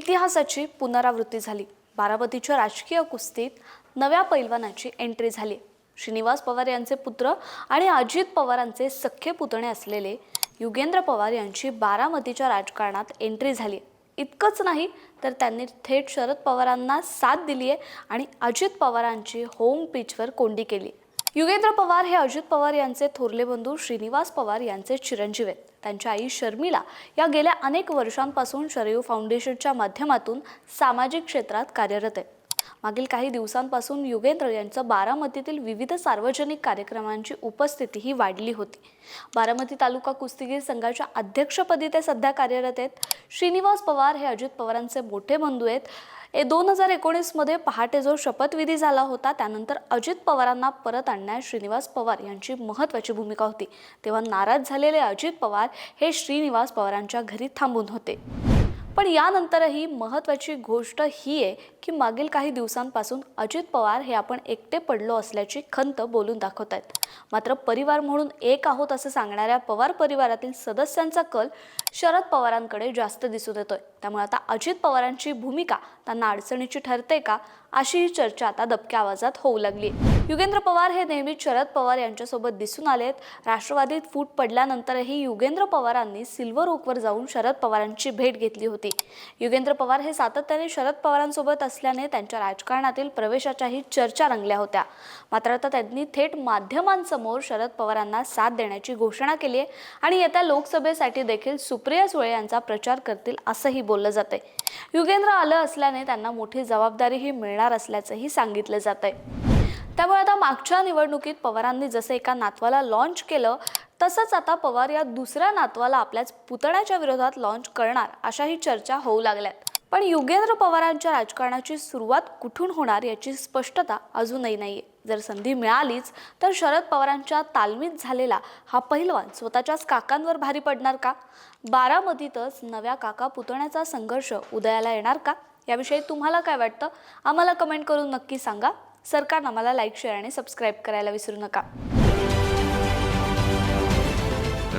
इतिहासाची पुनरावृत्ती झाली. बारामतीच्या राजकीय कुस्तीत नव्या पैलवानाची एंट्री झाली. श्रीनिवास पवार यांचे पुत्र आणि अजित पवारांचे सख्खे पुतणे असलेले युगेंद्र पवार यांची बारामतीच्या राजकारणात एंट्री झाली. इतकंच नाही तर त्यांनी थेट शरद पवारांना साथ दिली आहे आणि अजित पवारांची होम पिचवर कोंडी केली. युगेंद्र पवार हे अजित पवार यांचे थोरले बंधू श्रीनिवास पवार यांचे चिरंजीव. आहेत त्यांच्या आई शर्मिला या गेल्या अनेक वर्षांपासून शरयू फाउंडेशनच्या माध्यमातून सामाजिक क्षेत्रात कार्यरत आहेत मागील काही दिवसांपासून युगेंद्र यांचं बारामतीतील विविध सार्वजनिक कार्यक्रमांची उपस्थितीही वाढली होती. बारामती तालुका कुस्तीगीर संघाच्या अध्यक्षपदी ते सध्या कार्यरत आहेत. श्रीनिवास पवार हे अजित पवारांचे मोठे बंधू आहेत. ए दोन हजार एकोणीसमध्ये पहाटे जो शपथविधी झाला होता त्यानंतर अजित पवारांना परत आणण्यात श्रीनिवास पवार यांची महत्त्वाची भूमिका होती. तेव्हा नाराज झालेले अजित पवार हे श्रीनिवास पवारांच्या घरी थांबून होते. पण यानंतरही महत्त्वाची गोष्ट ही आहे की मागील काही दिवसांपासून अजित पवार हे आपण एकटे पडलो असल्याची खंत बोलून दाखवत आहेत. मात्र परिवार म्हणून एक आहोत असं सांगणाऱ्या पवार परिवारातील सदस्यांचा कल शरद पवारांकडे जास्त दिसून येतोय. त्यामुळे आता अजित पवारांची भूमिका त्यांना अडचणीची ठरते का अशी ही चर्चा आता दबक्या आवाजात होऊ लागली. युगेंद्र पवार हे नेहमी शरद पवार यांच्यासोबत दिसून आलेत. राष्ट्रवादीत फूट पडल्यानंतरही युगेंद्र पवारांनी सिल्वर ओकवर जाऊन शरद पवारांची भेट घेतली होती. युगेंद्र पवार हे सातत्याने शरद पवारांसोबत असल्याने त्यांच्या राजकारणातील प्रवेशाच्याही चर्चा रंगल्या होत्या. मात्र आता त्यांनी थेट माध्यमांसमोर शरद पवारांना साथ देण्याची घोषणा केली आहे आणि येत्या लोकसभेसाठी देखील सुप्रिया सुळे यांचा प्रचार करतील असंही बोललं जातंय. युगेंद्र आलं असल्याने त्यांना मोठी जबाबदारीही मिळणार असल्याचंही सांगितलं जात आहे त्यामुळे आता मागच्या निवडणुकीत पवारांनी जसं एका नातवाला लॉन्च केलं तसंच आता पवार या दुसऱ्या नातवाला आपल्याच पुतण्याच्या विरोधात लॉन्च करणार अशाही चर्चा होऊ लागल्यात. पण योगेंद्र पवारांच्या राजकारणाची सुरुवात कुठून होणार याची स्पष्टता अजूनही नाहीये. जर संधी मिळालीच तर शरद पवारांच्या तालमीत झालेला हा पहिलवान स्वतःच्याच काकांवर भारी पडणार का? बारामतीतच नव्या काका पुतण्याचा संघर्ष उदयाला येणार का? याविषयी तुम्हाला काय वाटतं? आम्हाला कमेंट करून नक्की सांगा. सरकारनं आम्हाला लाईक शेअर आणि सबस्क्राईब करायला विसरू नका.